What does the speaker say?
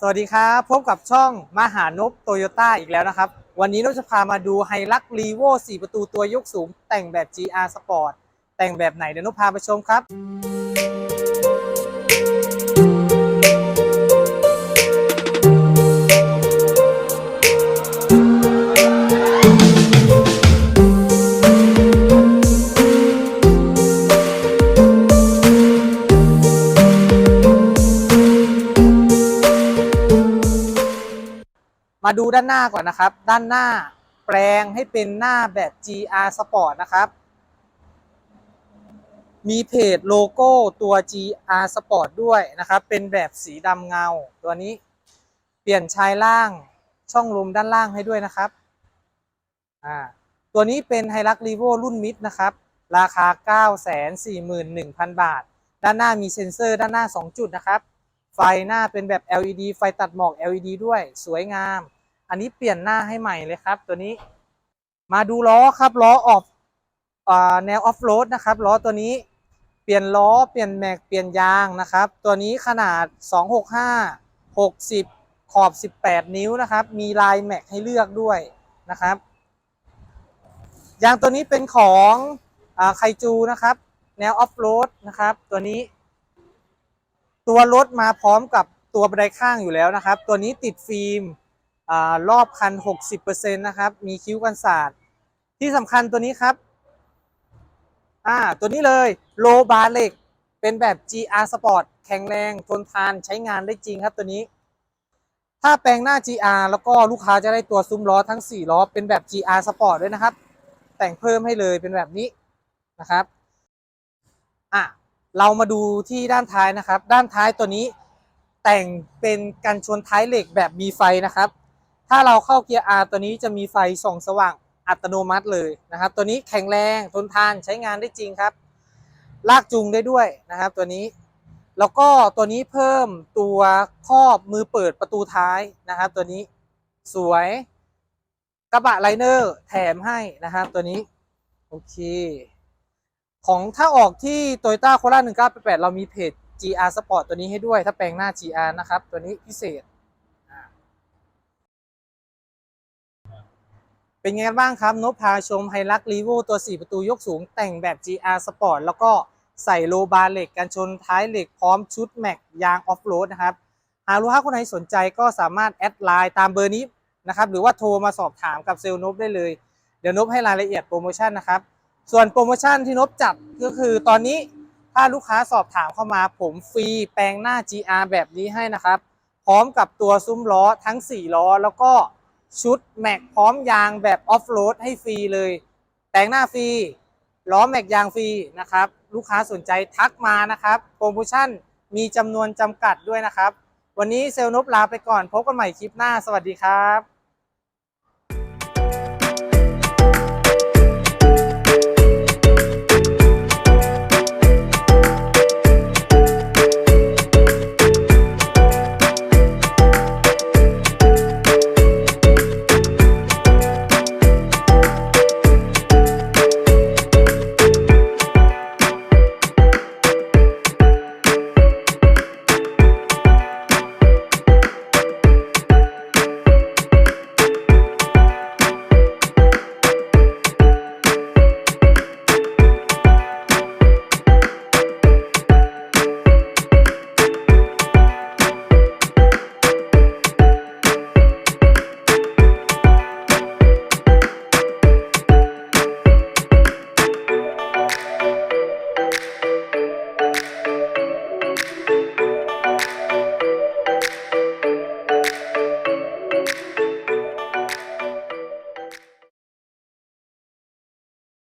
สวัสดีครับ พบกับช่องมหานพโตโยต้าอีกแล้วนะครับ วันนี้เราจะพามาดูไฮลักรีโว4ประตูตัวยกสูง แต่งแบบ GR Sport แต่งแบบไหนเดี๋ยวนุพาไปชมครับ มาดูด้านหน้าก่อนนะครับ ด้านหน้าแปลงให้เป็นหน้าแบบ GR Sport นะครับ มีเพจโลโก้ตัว GR Sport ด้วยนะครับ เป็นแบบสีดำเงาตัวนี้ เปลี่ยนชายล่างช่องลมด้านล่างให้ด้วยนะครับ อ่า ตัวนี้เป็นไฮรักรีโวรุ่นมิดนะครับ ราคา 941,000 บาท ด้านหน้ามีเซ็นเซอร์ด้านหน้า 2 จุดนะครับ ไฟหน้าเป็นแบบ LED ไฟตัดหมอก LED ด้วย สวยงาม อันนี้เปลี่ยนหน้าให้ใหม่เลยครับ ตัวนี้ มาดูล้อครับล้อออกแนวออฟโรดนะครับล้อตัวนี้เปลี่ยนล้อเปลี่ยนแม็กเปลี่ยนยางนะครับ ตัวนี้ขนาด 265 60 ขอบ 18 นิ้วนะครับ มีลายแม็กให้เลือกด้วยนะครับยางตัวนี้เป็นของอไคจูนะครับ แนวออฟโรดนะครับ ตัวนี้ ตัวรถมาพร้อมกับตัวบันไดข้างอยู่แล้วนะครับ ตัวนี้ติดฟิล์ม รอบคัน 60%นะครับ มีคิ้วกันศาสตร์ที่สำคัญตัวนี้ครับ อ่า ตัวนี้เลยโลบาร์เล็ก เป็นแบบ GR Sport แข็งแรงทนทานใช้งานได้จริงครับตัวนี้ ถ้าแปลงหน้า GR แล้วก็ลูกค้าจะได้ตัวซุ้มล้อทั้ง 4 ล้อ เป็นแบบ GR Sport ด้วยนะครับ แต่งเพิ่มให้เลยเป็นแบบนี้นะครับ อะ เรามาดูที่ด้านท้ายนะครับ ด้านท้ายตัวนี้แต่งเป็นกันชนท้ายเหล็กแบบมีไฟนะครับ ถ้าเราเข้าเกียร์ R ตัวนี้จะมีไฟส่องสว่างอัตโนมัติเลยนะครับ ตัวนี้แข็งแรงทนทานใช้งานได้จริงครับ ลากจูงได้ด้วยนะครับ ตัวนี้ แล้วก็ตัวนี้เพิ่มตัวครอบมือเปิดประตูท้ายนะครับ ตัวนี้สวยกระบะไลเนอร์แถมให้นะครับ ตัวนี้โอเค ของถ้าออกที่ Toyota Corolla 1988 เรามีเพจ GR Sport ตัวนี้ให้ด้วย ถ้าแปลงหน้า GR นะครับ ตัวนี้พิเศษ เป็นไงกันบ้างครับนพพาชมไฮลักรีโวตัว 4 ประตูยกสูงแต่งแบบ GR Sport แล้วก็ใส่โลบาร์เหล็กกันชนท้ายเหล็กพร้อมชุดแม็กยางออฟโรดนะครับ หากลูกค้าคนไหนสนใจก็สามารถแอดไลน์ตามเบอร์นี้นะครับหรือว่าโทรมาสอบถามกับเซลล์นบได้เลย เดี๋ยวนบให้รายละเอียดโปรโมชั่นนะครับ ส่วนโปรโมชั่นที่นบจัดก็คือตอนนี้ถ้าลูกค้าสอบถามเข้ามาผมฟรีแปลงหน้า GR แบบนี้ให้นะครับ พร้อมกับตัวซุ้มล้อทั้ง 4 ล้อแล้วก็ ชุดแม็กพร้อมยางแบบออฟโรดให้ฟรีเลย แต่งหน้าฟรีล้อแม็กยางฟรีนะครับ ลูกค้าสนใจทักมานะครับ โปรโมชั่นมีจำนวนจำกัดด้วยนะครับ วันนี้เซลนบลาไปก่อนพบกันใหม่คลิปหน้า สวัสดีครับ